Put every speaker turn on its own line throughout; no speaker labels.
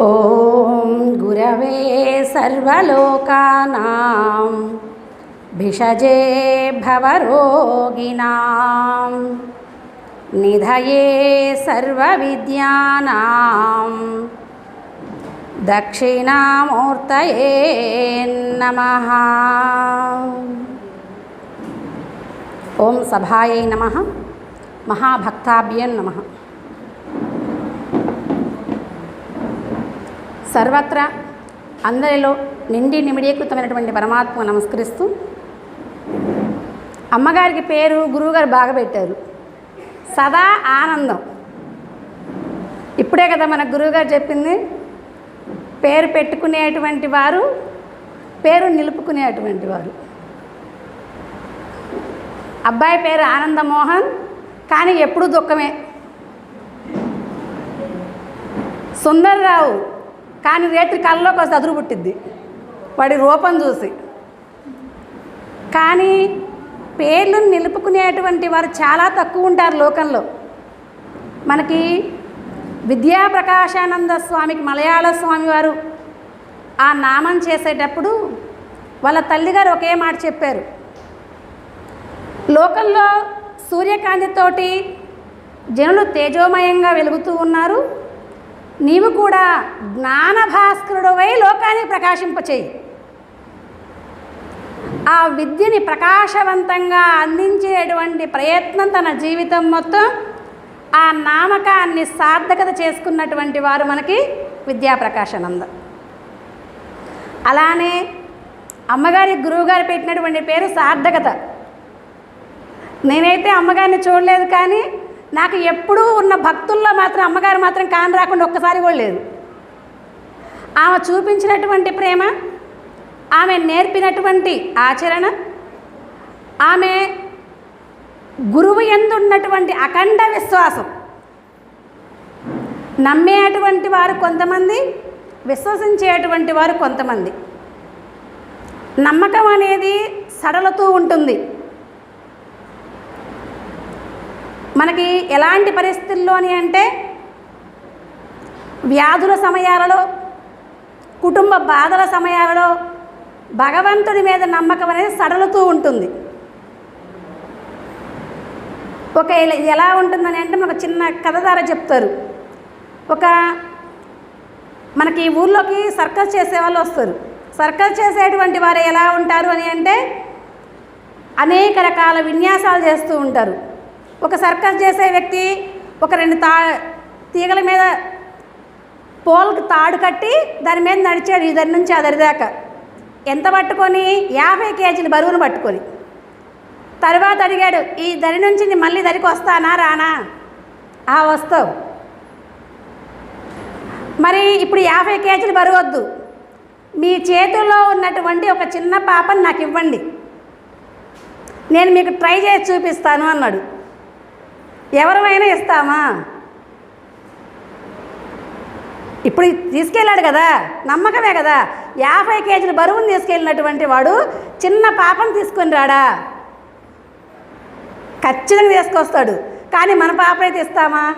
ॐ गुरवे सर्वलोकानां भिषजे भवरोगिणां निधये सर्वविद्यानां दक्षिणामूर्तये नमः ఓం సభాయై నమ మహాభక్తాభ్యం నమ సర్వత్రా అందరిలో నిండి నిమిడీకృతమైనటువంటి పరమాత్మ నమస్కరిస్తూ అమ్మగారికి పేరు గురువుగారు బాగా పెట్టారు. సదా ఆనందం. ఇప్పుడే కదా మన గురువుగారు చెప్పింది పేరు పెట్టుకునేటువంటి వారు పేరు నిలుపుకునేటువంటి వారు. అబ్బాయి పేరు ఆనందమోహన్ కానీ ఎప్పుడు దుఃఖమే. సుందర్రావు కానీ రేత్రి కళ్ళలోకి వస్తే అదురు పుట్టిద్ది. వాడి రూపం చూసి. కానీ పేర్లను నిలుపుకునేటువంటి వారు చాలా తక్కువ ఉంటారు లోకంలో. మనకి విద్యా ప్రకాశానంద స్వామికి మలయాళ స్వామివారు ఆ నామం చేసేటప్పుడు వాళ్ళ తల్లిగారు ఒకే మాట చెప్పారు. లోకంలో సూర్యకాంతితోటి జనులు తేజోమయంగా వెలుగుతూ ఉన్నారు. నీవు కూడా జ్ఞానభాస్కరుడువై లోకాన్ని ప్రకాశింపచేయి. ఆ విద్యని ప్రకాశవంతంగా అందించేటువంటి ప్రయత్నం తన జీవితం మొత్తం ఆ నామకాన్ని సార్థకత చేసుకున్నటువంటి వారు మనకి విద్యాప్రకాశానంద. అలానే అమ్మగారి గురువుగారు పెట్టినటువంటి పేరు సార్థకత. నేనైతే అమ్మగారిని చూడలేదు కానీ నాకు ఎప్పుడూ ఉన్న భక్తుల్లో మాత్రం అమ్మగారు మాత్రం కాని రాకుండా ఒక్కసారి కూడా లేదు. ఆమె చూపించినటువంటి ప్రేమ ఆమె నేర్పినటువంటి ఆచరణ ఆమె గురువు ఎందున్నటువంటి అఖండ విశ్వాసం. నమ్మేటువంటి వారు కొంతమంది విశ్వసించేటువంటి వారు కొంతమంది. నమ్మకం అనేది సడలుతూ ఉంటుంది. మనకి ఎలాంటి పరిస్థితుల్లోని అంటే వ్యాధుల సమయాలలో కుటుంబ బాధల సమయాలలో భగవంతుడి మీద నమ్మకం అనేది సడలుతూ ఉంటుంది. ఒక ఎలా- ఉంటుందని అంటే మనకు చిన్న కథ ద్వారా చెప్తారు. ఒక మనకి ఊర్లోకి సర్కస్ చేసే వాళ్ళు వస్తారు. సర్కస్ చేసేటువంటి వారు ఎలా ఉంటారు అని అంటే అనేక రకాల విన్యాసాలు చేస్తూ ఉంటారు. ఒక సర్కస్ చేసే వ్యక్తి ఒక రెండు తా తీగల మీద పోల్కి తాడు కట్టి దాని మీద నడిచాడు ఈ దరి నుంచి ఆ దాకా. ఎంత పట్టుకొని? యాభై కేజీల బరువును పట్టుకొని. తర్వాత అడిగాడు ఈ దరి నుంచి నేను మళ్ళీ దరికి వస్తానా రానా? ఆ వస్తావు మరి ఇప్పుడు యాభై కేజీలు బరువు వద్దు. మీ చేతుల్లో ఉన్నటువంటి ఒక చిన్న పాపని నాకు ఇవ్వండి. నేను మీకు ట్రై చేసి చూపిస్తాను అన్నాడు. ఎవరమైనా ఇస్తామా? ఇప్పుడు తీసుకెళ్ళాడు కదా నమ్మకమే కదా. యాభై కేజీల బరువును తీసుకెళ్ళినటువంటి వాడు చిన్న పాపను తీసుకొని రాడా? ఖచ్చితంగా తీసుకొస్తాడు. కానీ మన పాపనైతే ఇస్తామా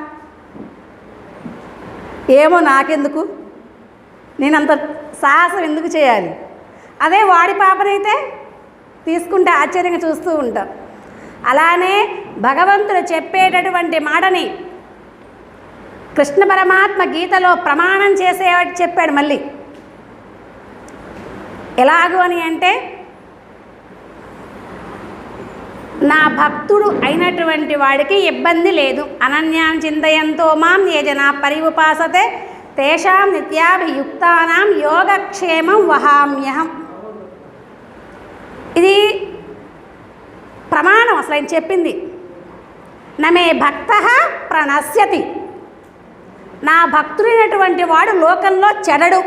ఏమో నాకెందుకు? నేను అంత సాహసం ఎందుకు చేయాలి? అదే వాడి పాపనైతే తీసుకుంటే ఆశ్చర్యంగా చూస్తూ ఉంటాం. అలానే భగవంతుడు చెప్పేటటువంటి మాటని కృష్ణ పరమాత్మ గీతలో ప్రమాణం చేసేవాడు చెప్పాడు మళ్ళీ. ఎలాగు అని అంటే నా భక్తుడు అయినటువంటి వాడికి ఇబ్బంది లేదు. అనన్యాం చింతయంతో మాం ఏ జనా పరివుపాసతే తేషాం నిత్యాభియుక్తానాం యోగక్షేమం వహామ్యహం. ఇది ప్రమాణం అసలు ఆయన చెప్పింది. నమే భక్త ప్రణశ్యతి. నా భక్తుడైనటువంటి వాడు లోకంలో చెడడు.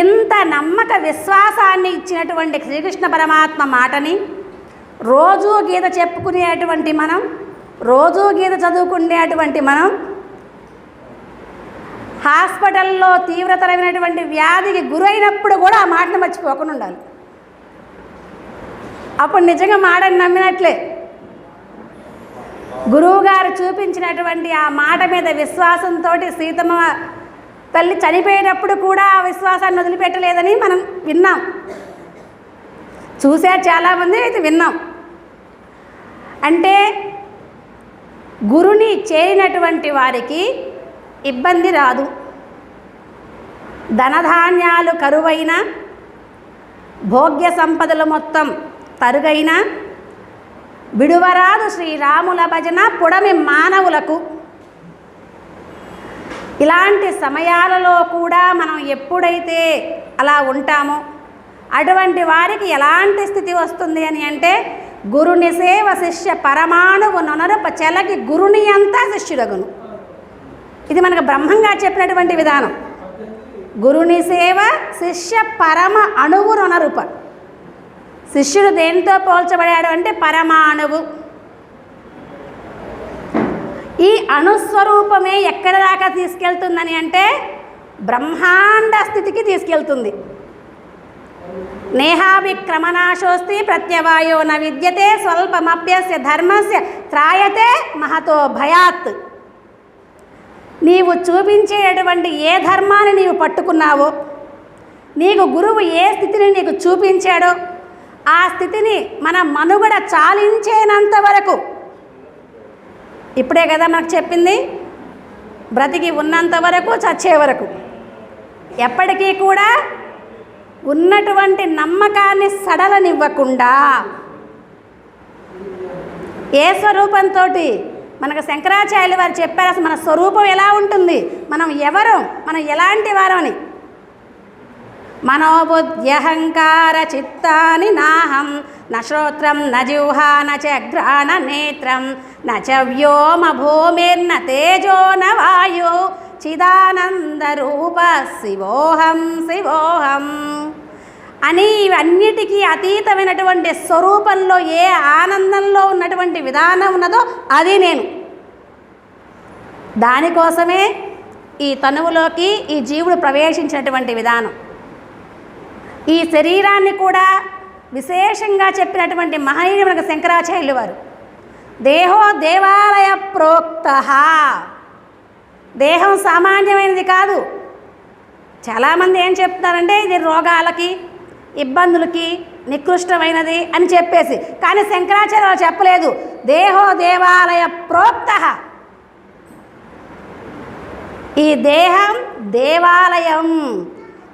ఇంత నమ్మక విశ్వాసాన్ని ఇచ్చినటువంటి శ్రీకృష్ణ పరమాత్మ మాటని రోజూ గీత చెప్పుకునేటువంటి మనం రోజూ గీత చదువుకునేటువంటి మనం హాస్పిటల్లో తీవ్రతరమైనటువంటి వ్యాధికి గురైనప్పుడు కూడా ఆ మాటను మర్చిపోకుండా ఉండాలి. అప్పుడు నిజంగా మాడని నమ్మినట్లే. గురువుగారు చూపించినటువంటి ఆ మాట మీద విశ్వాసంతో సీతమ్మ తల్లి చనిపోయేటప్పుడు కూడా ఆ విశ్వాసాన్ని వదిలిపెట్టలేదని మనం విన్నాం. చూసే చాలామంది అయితే విన్నాం. అంటే గురుని చేరినటువంటి వారికి ఇబ్బంది రాదు. ధనధాన్యాలు కరువైన భోగ్య సంపదలు మొత్తం పరుగైన విడువరాదు శ్రీరాముల భజన పుడమి మానవులకు. ఇలాంటి సమయాలలో కూడా మనం ఎప్పుడైతే అలా ఉంటామో అటువంటి వారికి ఎలాంటి స్థితి వస్తుంది అని అంటే గురుని సేవ శిష్య పరమాణువు నొనరుప చెలకి గురుని అంతా శిష్యుడగును. ఇది మనకు బ్రహ్మంగా చెప్పినటువంటి విధానం. గురుని సేవ శిష్య పరమ అణువు నొనరుప. శిష్యుడు దేనితో పోల్చబడాడు అంటే పరమాణువు. ఈ అణుస్వరూపమే ఎక్కడ దాకా తీసుకెళ్తుందని అంటే బ్రహ్మాండ స్థితికి తీసుకెళ్తుంది. నేహావిక్రమనాశోస్తి ప్రత్యవాయో న విద్యతే స్వల్పమభ్యస్య ధర్మస్య త్రాయతే మహతో భయాత్. నీవు చూపించేటువంటి ఏ ధర్మాన్ని నీవు పట్టుకున్నావో నీకు గురువు ఏ స్థితిని నీకు చూపించాడో ఆ స్థితిని మన మనుగడ చాలించేనంత వరకు. ఇప్పుడే కదా మనకు చెప్పింది బ్రతికి ఉన్నంత వరకు చచ్చే వరకు. ఎప్పటికీ కూడా ఉన్నటువంటి నమ్మకాన్ని సడలనివ్వకుండా. ఏ స్వరూపంతో మనకు శంకరాచార్యులు వారు చెప్పారు అసలు మన స్వరూపం ఎలా ఉంటుంది? మనం ఎవరు? మనం ఎలాంటి వారం అని మనోబుద్ధ్యహంకార చిత్తాని నాహం. న శ్రోత్రం న జిహ్వా న నేత్రం. న చ వ్యోమ భూమిర్న తేజో న వాయు. చిదానందరూప శివోహం శివోహం. అని ఇవన్నిటికీ అతీతమైనటువంటి స్వరూపంలో ఏ ఆనందంలో ఉన్నటువంటి విధానం ఉన్నదో అది నేను. దానికోసమే ఈ తనువులోకి ఈ జీవుడు ప్రవేశించినటువంటి విధానం. ఈ శరీరాన్ని కూడా విశేషంగా చెప్పినటువంటి మహనీయుడు మనకు శంకరాచార్యులు వారు. దేహో దేవాలయ ప్రోక్త. దేహం సామాన్యమైనది కాదు. చాలామంది ఏం చెప్తున్నారంటే ఇది రోగాలకి ఇబ్బందులకి నికృష్టమైనది అని చెప్పేసి. కానీ శంకరాచార్య చెప్పలేదు. దేహో దేవాలయ ప్రోక్త. ఈ దేహం దేవాలయం.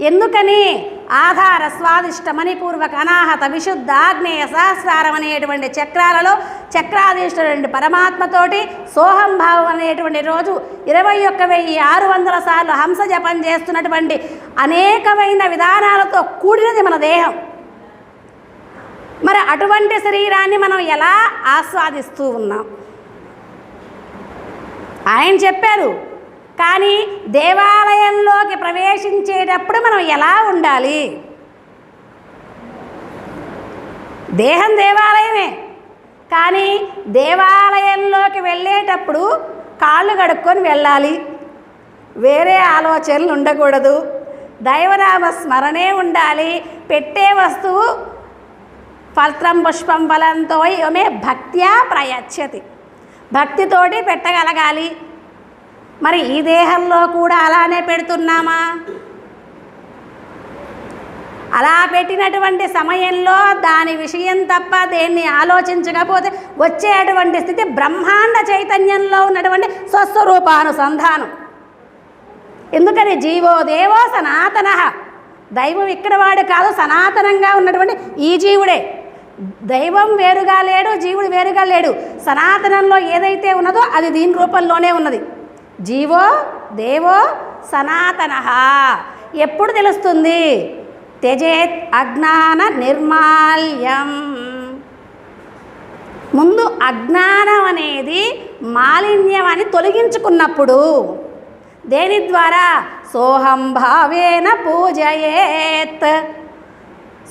ఎందుకని? ఆధార స్వాదిష్ట మణిపూర్వక అనాహత విశుద్ధ ఆగ్నేయ సహస్రారం అనేటువంటి చక్రాలలో చక్రాధీష్ఠుడు పరమాత్మతోటి సోహం భావం అనేటువంటి రోజు ఇరవై ఒక్క వెయ్యి ఆరు వందల సార్లు హంస జపం చేస్తున్నటువంటి అనేకమైన విధానాలతో కూడినది మన దేహం. మరి అటువంటి శరీరాన్ని మనం ఎలా ఆస్వాదిస్తూ ఉన్నాం? ఆయన చెప్పారు కానీ దేవాలయంలోకి ప్రవేశించేటప్పుడు మనం ఎలా ఉండాలి? దేహం దేవాలయమే. కానీ దేవాలయంలోకి వెళ్ళేటప్పుడు కాళ్ళు కడుక్కొని వెళ్ళాలి. వేరే ఆలోచనలు ఉండకూడదు. దైవనామ స్మరణే ఉండాలి. పెట్టే వస్తువు పత్రం పుష్పం ఫలంతో ఇవమే భక్త్యా ప్రయచ్చతి భక్తితోటి పెట్టగలగాలి. మరి ఈ దేహంలో కూడా అలానే పెడుతున్నామా? అలా పెట్టినటువంటి సమయంలో దాని విషయం తప్ప దేన్ని ఆలోచించకపోతే వచ్చేటువంటి స్థితి బ్రహ్మాండ చైతన్యంలో ఉన్నటువంటి స్వస్వరూపానుసంధానం. ఎందుకని జీవో దేవో సనాతన? దైవం ఇక్కడ వాడు కాదు సనాతనంగా ఉన్నటువంటి ఈ జీవుడే. దైవం వేరుగా లేడు జీవుడు వేరుగా లేడు. సనాతనంలో ఏదైతే ఉన్నదో అది దీని రూపంలోనే ఉన్నది. జీవో దేవో సనాతన. ఎప్పుడు తెలుస్తుంది? తెజేత్ అజ్ఞాన నిర్మాల్యం. ముందు అజ్ఞానం అనేది మాలిన్యం అని తొలగించుకున్నప్పుడు దేని ద్వారా? సోహం భావేన పూజయేత్.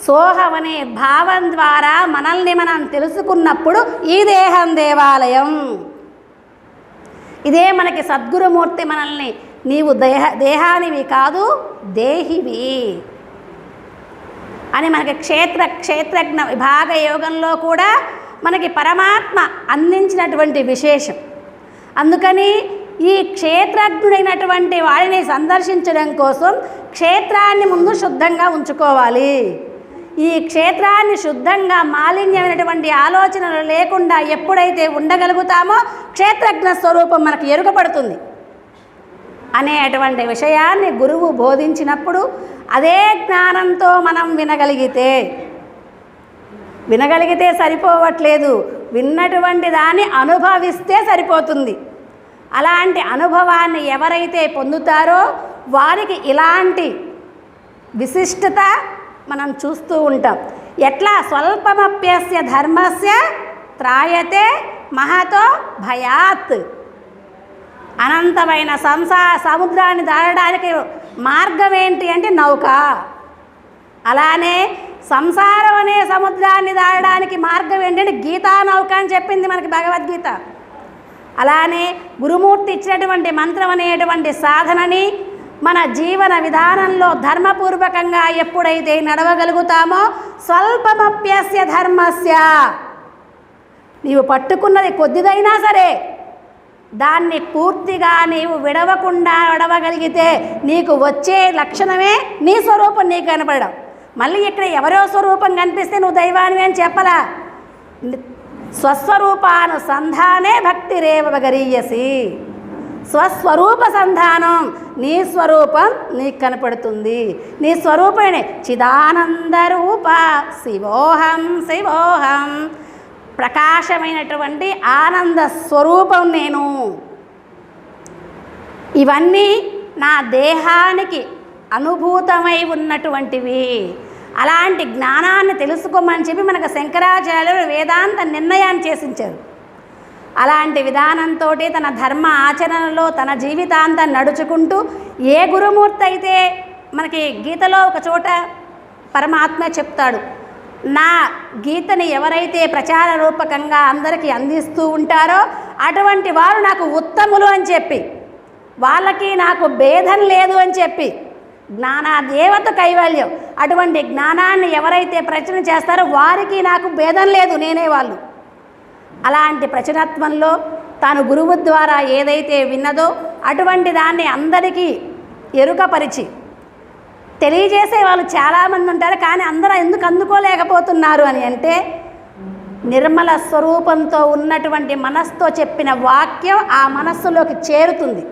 సోహం అనే భావం ద్వారా మనల్ని మనం తెలుసుకున్నప్పుడు ఈ దేహం దేవాలయం. ఇదే మనకి సద్గురుమూర్తి మనల్ని నీవు దేహ దేహానివి కాదు దేహివి. అని మనకి క్షేత్ర క్షేత్రజ్ఞ విభాగ యోగంలో కూడా మనకి పరమాత్మ అందించినటువంటి విశేషం. అందుకని ఈ క్షేత్రజ్ఞుడైనటువంటి వాడిని సందర్శించడం కోసం క్షేత్రాన్ని ముందు శుద్ధంగా ఉంచుకోవాలి. ఈ క్షేత్రాన్ని శుద్ధంగా మాలిన్యమైనటువంటి ఆలోచనలు లేకుండా ఎప్పుడైతే ఉండగలుగుతామో క్షేత్రజ్ఞ స్వరూపం మనకు ఎరుకపడుతుంది. అనేటువంటి విషయాన్ని గురువు బోధించినప్పుడు అదే జ్ఞానంతో మనం వినగలిగితే వినగలిగితే సరిపోవట్లేదు. విన్నటువంటి దాన్ని అనుభవిస్తే సరిపోతుంది. అలాంటి అనుభవాన్ని ఎవరైతే పొందుతారో వారికి ఇలాంటి విశిష్టత మనం చూస్తూ ఉంటాం. ఎట్లా? స్వల్పమప్యస్య ధర్మస్య త్రాయతే మహతో భయాత్. అనంతమైన సంసా సముద్రాన్ని దాటడానికి మార్గం ఏంటి అంటే నౌక. అలానే సంసారం అనే సముద్రాన్ని దాడడానికి మార్గం ఏంటంటే గీతా నౌక అని చెప్పింది మనకి భగవద్గీత. అలానే గురుమూర్తి ఇచ్చినటువంటి మంత్రం అనేటువంటి సాధనని మన జీవన విధానంలో ధర్మపూర్వకంగా ఎప్పుడైతే నడవగలుగుతామో స్వల్పమప్యస్య ధర్మస్య. నీవు పట్టుకున్నది కొద్దిదైనా సరే దాన్ని పూర్తిగా నీవు విడవకుండా విడవగలిగితే నీకు వచ్చే లక్షణమే నీ స్వరూపం నీకు కనపడడం. మళ్ళీ ఇక్కడ ఎవరో స్వరూపం కనిపిస్తే నువ్వు దైవానివి అని చెప్పలా. స్వస్వరూపానుసంధానే భక్తి రేవగరీయసి స్వస్వరూప సంధానం. నీ స్వరూపం నీకు కనపడుతుంది. నీ స్వరూపమే చిదానందరూప శివోహం శివోహం. ప్రకాశమైనటువంటి ఆనంద స్వరూపం నేను. ఇవన్నీ నా దేహానికి అనుభూతమై ఉన్నటువంటివి. అలాంటి జ్ఞానాన్ని తెలుసుకోమని చెప్పి మనకు శంకరాచార్యులు వేదాంత నిర్ణయాన్ని చేసించారు. అలాంటి విధానంతో తన ధర్మ ఆచరణలో తన జీవితాంతం నడుచుకుంటూ ఏ గురుమూర్తి అయితే మనకి గీతలో ఒక చోట పరమాత్మ చెప్తాడు నా గీతని ఎవరైతే ప్రచార రూపకంగా అందరికీ అందిస్తూ ఉంటారో అటువంటి వారు నాకు ఉత్తములు అని చెప్పి వాళ్ళకి నాకు భేదం లేదు అని చెప్పి జ్ఞానా దేవత కైవల్యం అటువంటి జ్ఞానాన్ని ఎవరైతే ప్రచురణ చేస్తారో వారికి నాకు భేదం లేదు నేనే వాళ్ళు. అలాంటి ప్రచురత్వంలో తాను గురువు ద్వారా ఏదైతే విన్నదో అటువంటి దాన్ని అందరికీ ఎరుకపరిచి తెలియజేసే వాళ్ళు చాలామంది ఉంటారు కానీ అందరూ ఎందుకు అందుకోలేకపోతున్నారు అని అంటే నిర్మల స్వరూపంతో ఉన్నటువంటి మనస్సుతో చెప్పిన వాక్యం ఆ మనస్సులోకి చేరుతుంది.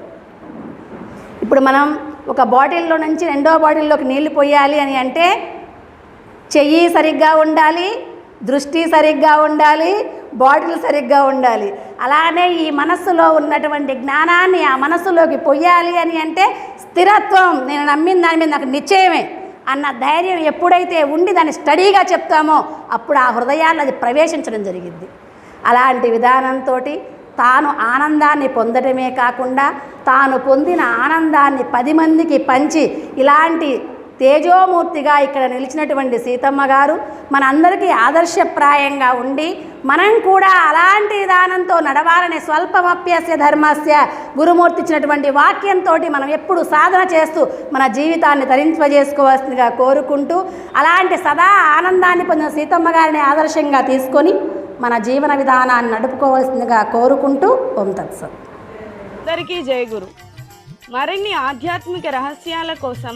ఇప్పుడు మనం ఒక బాటిల్లో నుంచి రెండో బాటిల్లోకి నీళ్ళు పోయాలి అని అంటే చెయ్యి సరిగ్గా ఉండాలి దృష్టి సరిగ్గా ఉండాలి బాటిల్ సరిగ్గా ఉండాలి. అలానే ఈ మనస్సులో ఉన్నటువంటి జ్ఞానాన్ని ఆ మనస్సులోకి పొయ్యాలి అని అంటే స్థిరత్వం. నేను నమ్మిన దాని మీద నాకు నిశ్చయమే అన్న ధైర్యం ఎప్పుడైతే ఉండి దాన్ని స్టడీగా చెప్తామో అప్పుడు ఆ హృదయాల్లో అది ప్రవేశించడం జరిగింది. అలాంటి విధానంతో తాను ఆనందాన్ని పొందడమే కాకుండా తాను పొందిన ఆనందాన్ని పది మందికి పంచి ఇలాంటి తేజోమూర్తిగా ఇక్కడ నిలిచినటువంటి సీతమ్మ గారు మనందరికీ ఆదర్శప్రాయంగా ఉండి మనం కూడా అలాంటి విధానంతో నడవాలనే స్వల్పమప్యస్య ధర్మస్య గురుమూర్తి ఇచ్చినటువంటి వాక్యంతో మనం ఎప్పుడు సాధన చేస్తూ మన జీవితాన్ని తరింపజేసుకోవాల్సిందిగా కోరుకుంటూ అలాంటి సదా ఆనందాన్ని పొందిన సీతమ్మ గారిని ఆదర్శంగా తీసుకొని మన జీవన విధానాన్ని నడుపుకోవాల్సిందిగా కోరుకుంటూ ఓం తత్సం
అందరికీ జయగురు మరిన్ని ఆధ్యాత్మిక రహస్యాల కోసం